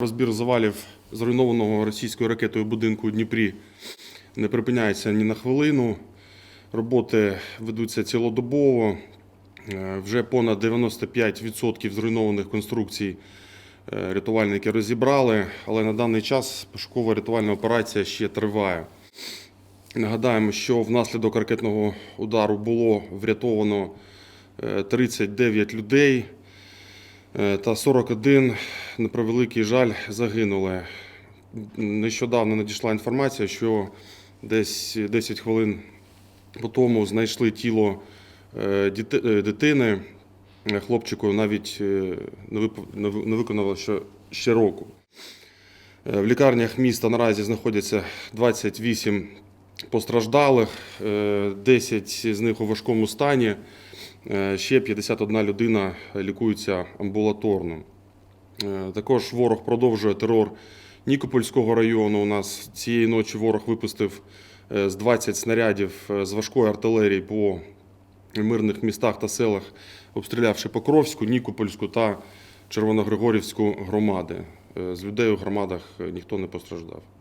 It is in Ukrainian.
Розбір завалів зруйнованого російською ракетою будинку у Дніпрі не припиняється ні на хвилину. Роботи ведуться цілодобово. Е, Вже понад 95% зруйнованих конструкцій е, рятувальники розібрали, але на даний час пошукова рятувальна операція ще триває. Нагадаємо, що внаслідок ракетного удару було врятовано е, 39 людей е, та 41, на превеликий жаль, загинули. Нещодавно надійшла інформація, що десь 10 хвилин по тому знайшли тіло е, е, дитини. Хлопчику навіть е, не виконало ще, року. В лікарнях міста наразі знаходяться 28 постраждалих, е, 10 з них у важкому стані. Ще 51 людина лікується амбулаторно. Е, Також ворог продовжує терор Нікопольського району. У нас цієї ночі ворог випустив е, з 20 снарядів е, з важкої артилерії по мирних містах та селах, обстрілявши Покровську, Нікопольську та Червоногригорівську громади. З людей у громадах ніхто не постраждав.